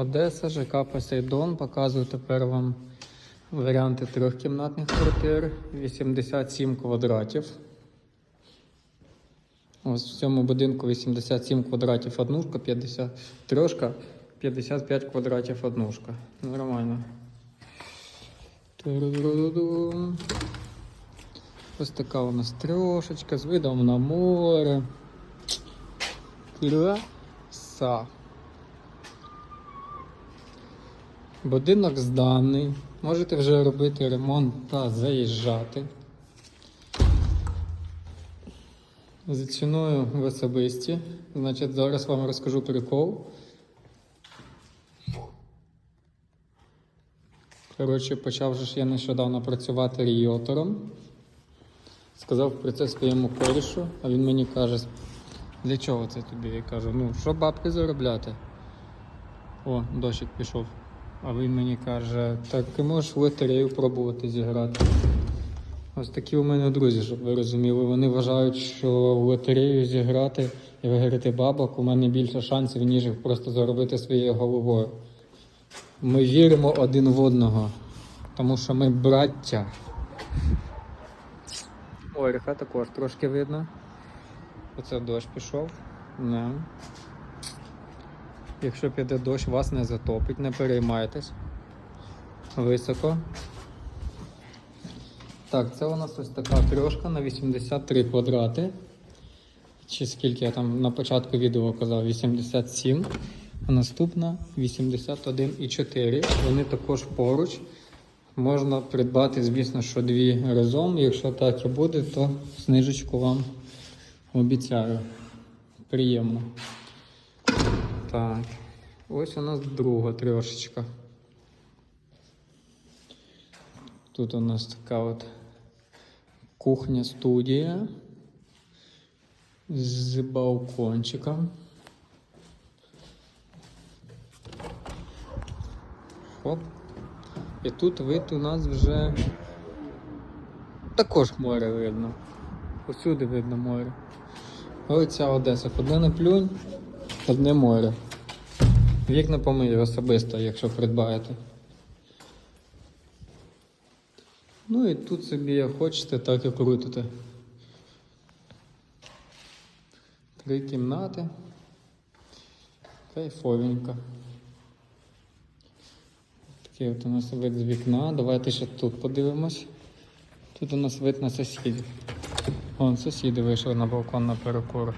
Одеса, ЖК Посейдон. Показую тепер вам варіанти трьохкімнатних квартир. 87 квадратів. Ось в цьому будинку 87 квадратів однушка, 50 трошка, 55 квадратів однушка. Нормально. Ось така у нас трошечка з видом на море. Краса. Будинок зданий. Можете вже робити ремонт та заїжджати. За ціною в особисті. Значить, зараз вам розкажу прикол. Коротше, почав же я нещодавно працювати ріотором. Сказав про це своєму корішу, а він мені каже, для чого це тобі? Я кажу, ну, що бабки заробляти? О, дощик пішов. А він мені каже, так ти можеш в лотерею пробувати зіграти. Ось такі у мене друзі, щоб ви розуміли. Вони вважають, що в лотерею зіграти і виграти бабок у мене більше шансів, ніж їх просто заробити своєю головою. Ми віримо один в одного, тому що ми браття. Ой, ріха також трошки видно. Оце дощ пішов. Не. Якщо піде дощ, вас не затопить, не переймайтесь. Високо. Так, це у нас ось така трьошка на 83 квадрати. Чи скільки я там на початку відео казав, 87. А наступна 81,4. Вони також поруч. Можна придбати, звісно, що дві разом. Якщо так і буде, то знижечку вам обіцяю. Приємно. Так. Ось у нас друга трьошечка. Тут у нас така от кухня-студія з балкончиком. Хоп. І тут вид у нас вже також море видно. Усюди видно море. Ось ця Одеса. Куди не плюнь, одне море. Вікна помию особисто, якщо придбаєте. Ну і тут собі як хочете, так і крутите. Три кімнати. Кайфовенько. Такий от у нас вид з вікна. Давайте ще тут подивимось. Тут у нас вид на сусідів. Вон сусіди вийшли на балкон на перекур.